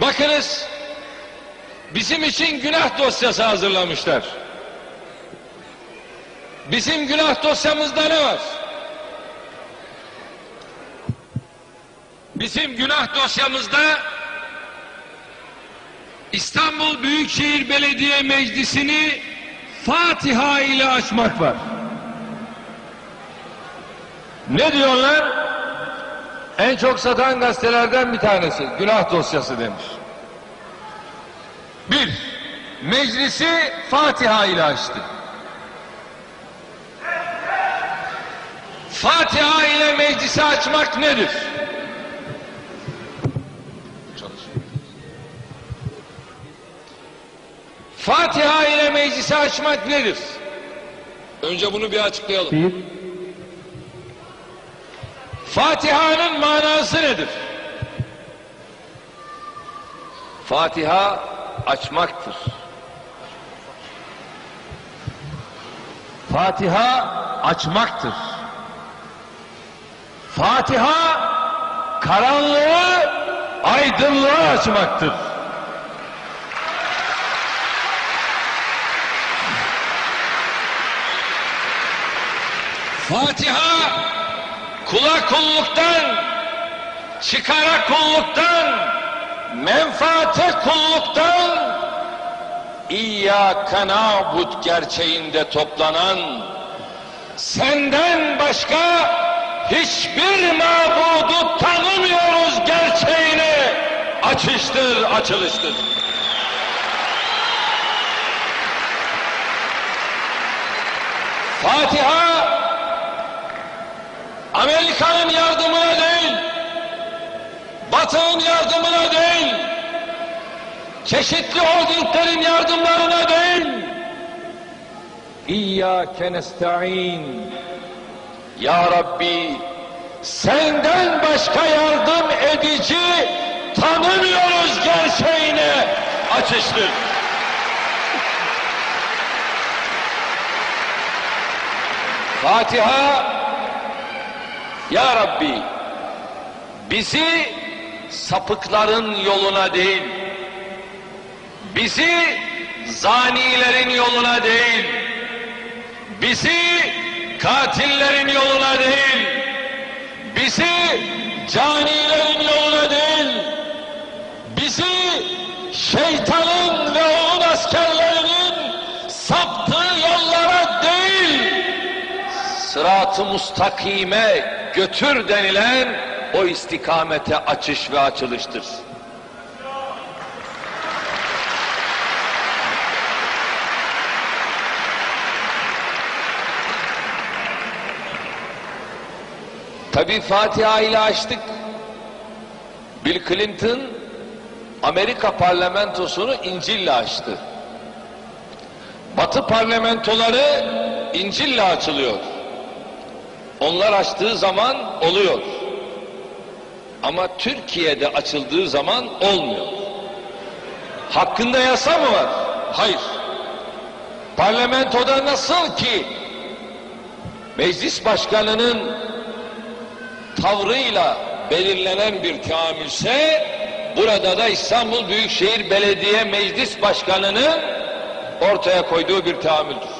Bakınız bizim için günah dosyası hazırlamışlar. Bizim günah dosyamızda ne var? Bizim günah dosyamızda İstanbul Büyükşehir Belediye Meclisi'ni Fatiha ile açmak var. Ne diyorlar? En çok satan gazetelerden bir tanesi. Günah dosyası demiş. Bir, meclisi Fatiha ile açtı. Fatiha ile meclisi açmak nedir? Fatiha ile meclisi açmak nedir? Önce bunu bir açıklayalım. Bir, Fatiha'nın manası nedir? Fatiha açmaktır. Fatiha açmaktır. Fatiha karanlığı aydınlığa açmaktır. Fatiha kula kulluktan, çıkara kulluktan, menfaate kulluktan, İyyâke nâbud gerçeğinde toplanan, senden başka hiçbir mabudu tanımıyoruz gerçeğini açıştır, açılıştır. Fatiha Amerika'nın yardımına değil, Batı'nın yardımına değil, çeşitli holdinglerin yardımlarına değil, İyyâke nesta'in, Ya Rabbi, senden başka yardım edici tanımıyoruz gerçeğini. Açıştır. Fatiha ya Rabbi bizi sapıkların yoluna değil, bizi zanilerin yoluna değil, bizi katillerin yoluna değil, bizi canilerin yoluna değil, bizi şeytanın ve onun askerlerinin saptığı yollara değil, sırat-ı mustakime götür denilen o istikamete açış ve açılıştır. Tabi Fatiha ile açtık. Bill Clinton Amerika parlamentosunu İncil'le açtı. Batı parlamentoları İncil'le açılıyor. Onlar açtığı zaman oluyor. Ama Türkiye'de açıldığı zaman olmuyor. Hakkında yasa mı var? Hayır. Parlamentoda nasıl ki meclis başkanının tavrıyla belirlenen bir teamülse burada da İstanbul Büyükşehir Belediye Meclis Başkanı'nın ortaya koyduğu bir teamüldür.